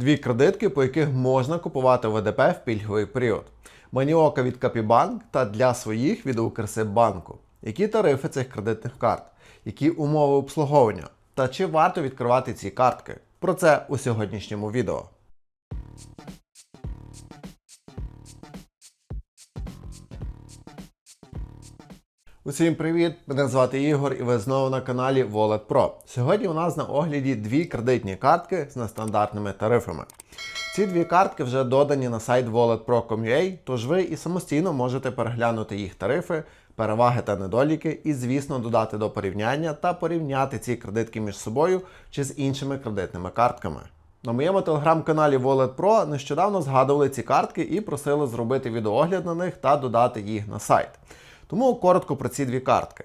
Дві кредитки, по яких можна купувати ВДП в пільговий період. Маніока від Капібанк та для своїх від Укрсиббанку. Які тарифи цих кредитних карт? Які умови обслуговування? Та чи варто відкривати ці картки? Про це у сьогоднішньому відео. Усім привіт! Мене звати Ігор і ви знову на каналі Wallet Pro. Сьогодні у нас на огляді дві кредитні картки з нестандартними тарифами. Ці дві картки вже додані на сайт walletpro.com.ua, тож ви і самостійно можете переглянути їх тарифи, переваги та недоліки, і, звісно, додати до порівняння та порівняти ці кредитки між собою чи з іншими кредитними картками. На моєму телеграм-каналі Wallet Pro нещодавно згадували ці картки і просили зробити відеогляд на них та додати їх на сайт. Тому коротко про ці дві картки.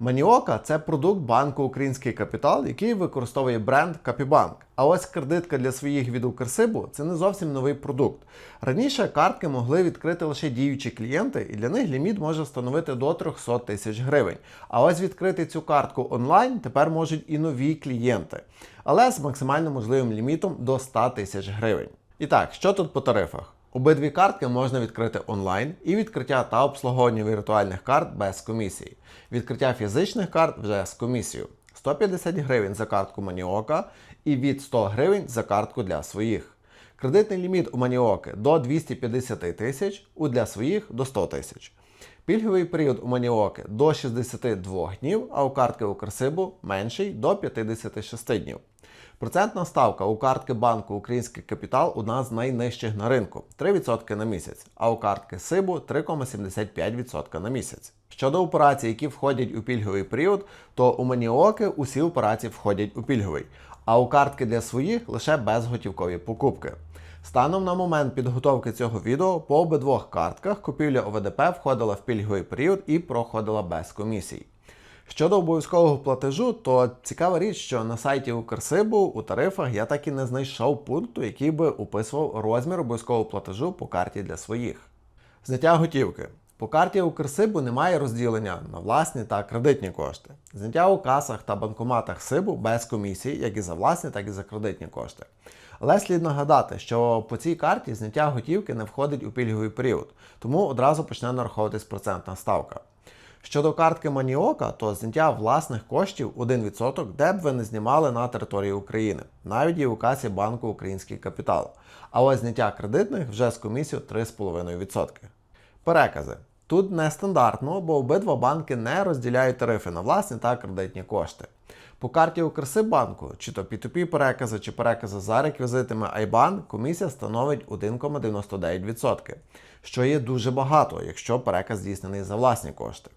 Маніока це продукт банку Український капітал, який використовує бренд Капібанк. А ось кредитка для своїх від Укрсибу це не зовсім новий продукт. Раніше картки могли відкрити лише діючі клієнти, і для них ліміт може становити до 300 тисяч гривень. А ось відкрити цю картку онлайн тепер можуть і нові клієнти, але з максимально можливим лімітом до 100 тисяч гривень. І так, що тут по тарифах? Обидві картки можна відкрити онлайн і відкриття та обслуговування віртуальних карт без комісії. Відкриття фізичних карт вже з комісією. 150 гривень за картку Маніока і від 100 гривень за картку для своїх. Кредитний ліміт у Маніоки до 250 тисяч, у для своїх до 100 тисяч. Пільговий період у Маніоки до 62 днів, а у картки Укрсибу менший до 56 днів. Процентна ставка у картки банку Український капітал одна з найнижчих на ринку 3% на місяць, а у картки Сибу 3,75% на місяць. Щодо операцій, які входять у пільговий період, то у Маніоки усі операції входять у пільговий, а у картки для своїх лише безготівкові покупки. Станом на момент підготовки цього відео по обидвох картках купівля ОВДП входила в пільговий період і проходила без комісій. Щодо обов'язкового платежу, то цікава річ, що на сайті Укрсибу у тарифах я так і не знайшов пункту, який би описував розмір обов'язкового платежу по карті для своїх. Зняття готівки. По карті Укрсибу немає розділення на власні та кредитні кошти. Зняття у касах та банкоматах Сибу без комісії, як і за власні, так і за кредитні кошти. Але слід нагадати, що по цій карті зняття готівки не входить у пільговий період, тому одразу почне нараховуватись процентна ставка. Щодо картки Маніока, то зняття власних коштів 1%, де б ви не знімали на території України, навіть і у касі банку Український капітал. А ось зняття кредитних вже з комісією 3,5%. Перекази. Тут нестандартно, бо обидва банки не розділяють тарифи на власні та кредитні кошти. По карті Укрсибанку, чи то P2P перекази, чи перекази за реквізитами IBAN, комісія становить 1,99%, що є дуже багато, якщо переказ здійснений за власні кошти.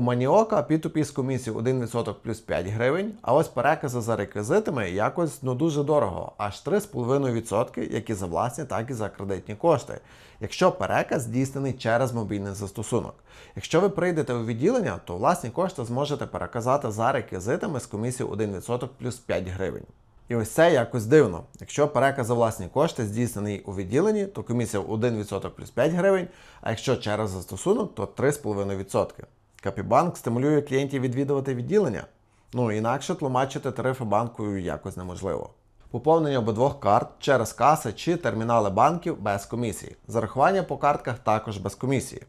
У Маніока P2P з комісією 1% плюс 5 гривень, а ось перекази за реквізитами якось ну дуже дорого, аж 3,5%, як і за власні, так і за кредитні кошти. Якщо переказ здійснений через мобільний застосунок. Якщо ви прийдете у відділення, то власні кошти зможете переказати за реквізитами з комісією 1% плюс 5 гривень. І ось це якось дивно. Якщо переказ за власні кошти здійснений у відділенні, то комісія 1% плюс 5 гривень, а якщо через застосунок, то 3,5%. Капібанк стимулює клієнтів відвідувати відділення. Ну інакше тлумачити тарифи банку якось неможливо. Поповнення обидвох карт через каси чи термінали банків без комісії. Зарахування по картках також без комісії.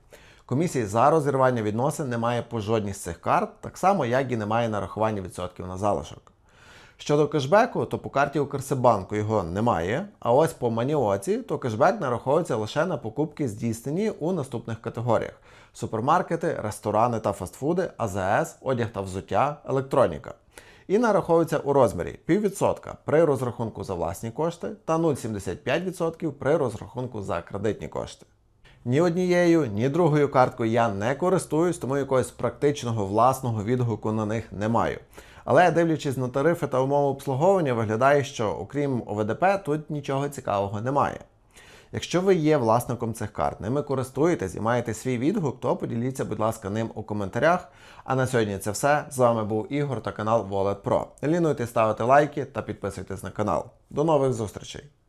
Комісії за розірвання відносин немає по жодній з цих карт, так само як і немає нарахування відсотків на залишок. Щодо кешбеку, то по карті Укрсибанку його немає. А ось по Маніоці, то кешбек нараховується лише на покупки, здійснені у наступних категоріях: супермаркети, ресторани та фастфуди, АЗС, одяг та взуття, електроніка. І нараховується у розмірі 0,5% при розрахунку за власні кошти та 0,75% при розрахунку за кредитні кошти. Ні однією, ні другою карткою я не користуюсь, тому якогось практичного власного відгуку на них не маю. Але дивлячись на тарифи та умови обслуговування, виглядає, що окрім ОВДП тут нічого цікавого немає. Якщо ви є власником цих карт, ними користуєтесь і маєте свій відгук, то поділіться, будь ласка, ним у коментарях. А на сьогодні це все. З вами був Ігор та канал Wallet Pro. Не лінуйте ставити лайки та підписуйтесь на канал. До нових зустрічей!